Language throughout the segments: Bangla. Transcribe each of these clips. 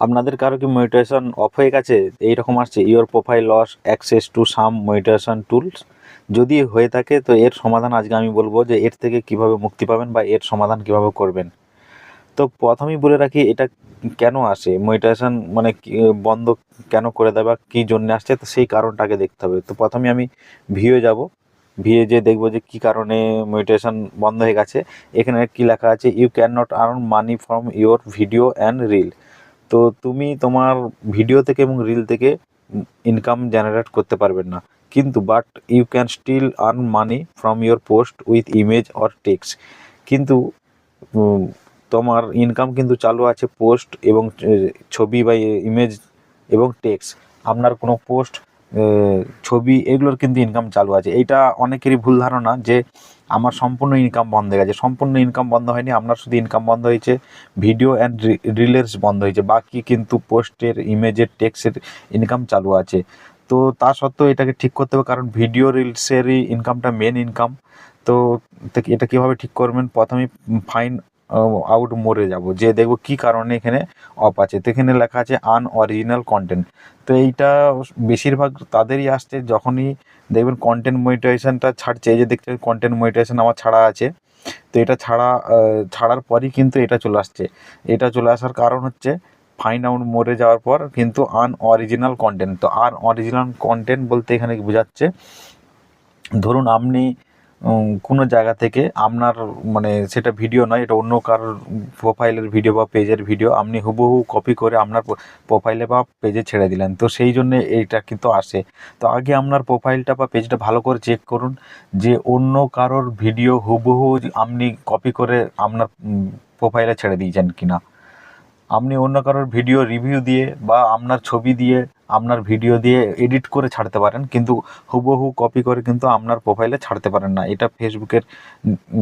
আপনাদের কারও কি মনিটাইজেশন অফ হয়ে গেছে? এইরকম আসছে your profile lost access to some monetization tools যদি হয়ে থাকে, তো এর সমাধান আজকে আমি বলব যে এর থেকে কীভাবে মুক্তি পাবেন বা এর সমাধান কীভাবে করবেন। তো প্রথমেই বলে রাখি, এটা কেন আসে? মনিটাইজেশন মানে বন্ধ কেন করে দেয় বা কী জন্য আসছে? তো সেই কারণটাকে দেখতে হবে। তো প্রথমে আমি ভিও যাব। ভিয়ে যে দেখব যে কী কারণে মনিটাইজেশন বন্ধ হয়ে গেছে। এখানে কি লেখা আছে you can not earn money from your video and reel তো তুমি তোমার ভিডিও থেকে এবং রিল থেকে ইনকাম জেনারেট করতে পারবেন না। কিন্তু but you can still earn money from your post with image or text কিন্তু তোমার ইনকাম কিন্তু চালু আছে পোস্ট এবং ছবি বা ইমেজ এবং টেক্স আপনার কোনো পোস্ট ছবি এগুলোর কিন্তু ইনকাম চালু আছে। এইটা অনেকেরই ভুল ধারণা যে আমার সম্পূর্ণ ইনকাম বন্ধ হয়ে গেছে। সম্পূর্ণ ইনকাম বন্ধ হয়নি, আপনার শুধু ইনকাম বন্ধ হয়েছে ভিডিও অ্যান্ড রিলের বন্ধ হয়েছে, বাকি কিন্তু পোস্টের ইমেজের টেক্সের ইনকাম চালু আছে। তো তা সত্ত্বেও এটাকে ঠিক করতে হবে, কারণ ভিডিও রিলসেরই ইনকামটা মেন ইনকাম তো এটা কীভাবে ঠিক করবেন? প্রথমে ফাইন আউট মোড়ে যাব। যে দেখব কি কারণে এখানে অফ আছে। তো এখানে লেখা আছে আন অরিজিনাল কন্টেন্ট তো এইটা বেশিরভাগ তাদেরই আসছে। যখনই দেখবেন কন্টেন্ট মনিটাইজেশনটা ছাড়ছে, এই যে দেখছেন কন্টেন্ট মনিটাইজেশন আমার ছাড়া আছে। তো এটা ছাড়া ছাড়ার পরই কিন্তু এটা চলে আসছে। এটা চলে আসার কারণ হচ্ছে ফাইন আউট মোড়ে যাওয়ার পর কিন্তু আন অরিজিনাল কন্টেন্ট তো আর অরিজিনাল কন্টেন্ট বলতে এখানে বোঝাচ্ছে, ধরুন আপনি কোনো জায়গা থেকে আপনার মানে সেটা ভিডিও নয়, এটা অন্য কারোর প্রোফাইলের ভিডিও বা পেজের ভিডিও আপনি হুবহু কপি করে আপনার প্রোফাইলে বা পেজে ছেড়ে দিলেন। তো সেই জন্য এইটা কিন্তু আসে। তো আগে আপনার প্রোফাইলটা বা পেজটা ভালো করে চেক করুন, যে অন্য কারোর ভিডিও হুবহু আপনি কপি করে আপনার প্রোফাইলে ছেড়ে দিয়েছেন কিনা। আপনি অন্য কারোর ভিডিও রিভিউ দিয়ে বা আপনার ছবি দিয়ে আপনার ভিডিও দিয়ে এডিট করে ছাড়তে পারেন, কিন্তু হুবহু কপি করে কিন্তু আপনার প্রোফাইলে ছাড়তে পারেন না। এটা ফেসবুকের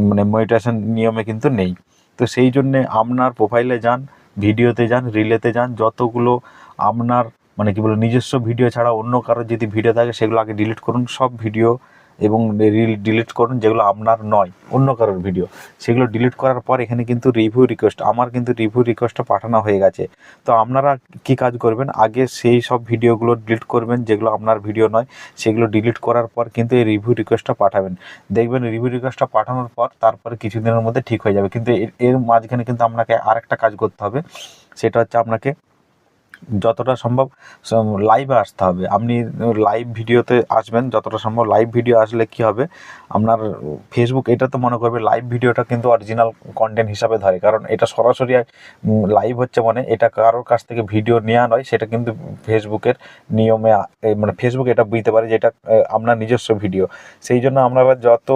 মানে মনিটাইজেশন নিয়মে কিন্তু নেই। তো সেই জন্যে আপনার প্রোফাইলে যান ভিডিওতে যান রিলেতে যান, যতগুলো আপনার মানে কি বলে নিজস্ব ভিডিও ছাড়া অন্য কারোর যদি ভিডিও থাকে সেগুলো আগে ডিলিট করুন, সব ভিডিও এবং রিল ডিলিট করুন, যেগুলো আপনার নয়, অন্য কারোর ভিডিও সেগুলো ডিলিট করার পর এখানে কিন্তু রিভিউ রিকোয়েস্ট আমার কিন্তু রিভিউ রিকোয়েস্টটা পাঠানো হয়ে গেছে। তো আপনারা কি কাজ করবেন? আগে সেই সব ভিডিওগুলো ডিলিট করবেন, যেগুলো আপনার ভিডিও নয়, সেগুলো ডিলিট করার পর কিন্তু এই রিভিউ রিকোয়েস্টটা পাঠাবেন। দেখবেন রিভিউ রিকোয়েস্টটা পাঠানোর পর তারপরে কিছুদিনের মধ্যে ঠিক হয়ে যাবে। কিন্তু এর- এর মাঝখানে কিন্তু আপনাকে আরেকটা কাজ করতে হবে, সেটা হচ্ছে আপনাকে যতটা সম্ভব লাইভে আসতে হবে। আপনি লাইভ ভিডিওতে আসবেন, যতটা সম্ভব লাইভ ভিডিও আসলে কি হবে? আপনার ফেসবুক এটা তো মনে করবে লাইভ ভিডিওটা কিন্তু অরিজিনাল কন্টেন্ট হিসাবে ধরে। কারণ এটা সরাসরি লাইভ হচ্ছে মানে এটা কারোর কাছ থেকে ভিডিও নেওয়া নয়, সেটা কিন্তু ফেসবুকের নিয়মে মানে ফেসবুক এটা বুঝতে পারে যে এটা আপনার নিজস্ব ভিডিও সেই জন্য আপনারা যত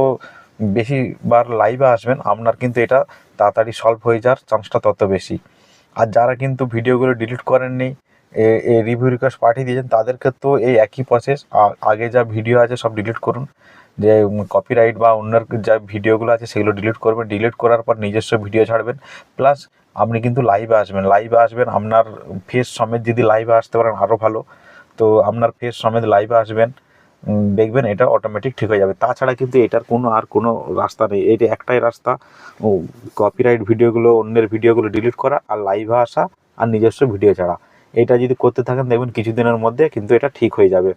বেশিবার লাইভে আসবেন, আপনার কিন্তু এটা তাড়াতাড়ি সলভ হয়ে যাওয়ার চান্সটা তত বেশি। আর যারা কিন্তু ভিডিওগুলো ডিলিট করেননি রিভিউ রিকোয়েস্ট পাঠিয়ে দিয়েছেন তাদেরকে তো এই একই প্রসেস আগে যা ভিডিও আছে সব ডিলিট করুন। যে কপিরাইট বা অন্যের যা ভিডিওগুলো আছে সেগুলো ডিলিট করবেন। ডিলিট করার পর নিজস্ব ভিডিও ছাড়বেন। প্লাস আপনি কিন্তু লাইভে আসবেন। লাইভে আসবেন, আপনার ফেস সমেত যদি লাইভে আসতে পারেন আরও ভালো। তো আপনার ফেস সমেত লাইভে আসবেন। দেখবেন এটা অটোমেটিক ঠিক হয়ে যাবে। তাছাড়া কিন্তু এটার কোনো আর কোনো রাস্তা নেই। এটা একটাই রাস্তা কপিরাইট ভিডিওগুলো, অন্যের ভিডিওগুলো ডিলিট করা আর লাইভে আসা আর নিজস্ব ভিডিও ছাড়া। এটা যদি করতে থাকেন, দেখবেন কিছুদিনের মধ্যে কিন্তু এটা ঠিক হয়ে যাবে।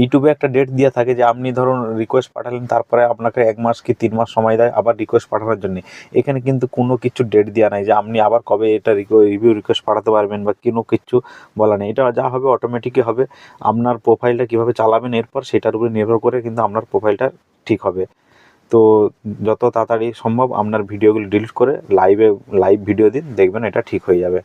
ইউটিউবে একটা ডেট দেওয়া থাকে যে আপনি ধরুন রিকোয়েস্ট পাঠালেন, তারপরে আপনাকে এক মাস কি তিন মাস সময় দেয় আবার রিকোয়েস্ট পাঠানোর জন্য। এখানে কিন্তু কোনো কিছু ডেট দেওয়া নাই যে আপনি আবার কবে এটা রিভিউ রিকোয়েস্ট পাঠাতে পারবেন বা কোনো কিছু বলা নেই। এটা যা হবে অটোমেটিকই হবে। আপনার প্রোফাইলটা কীভাবে চালাবেন এরপর সেটার উপরে নির্ভর করে কিন্তু আপনার প্রোফাইলটা ঠিক হবে। তো যত তাড়াতাড়ি সম্ভব আপনার ভিডিওগুলো ডিলিট করে লাইভে লাইভ ভিডিও দিন, দেখবেন এটা ঠিক হয়ে যাবে।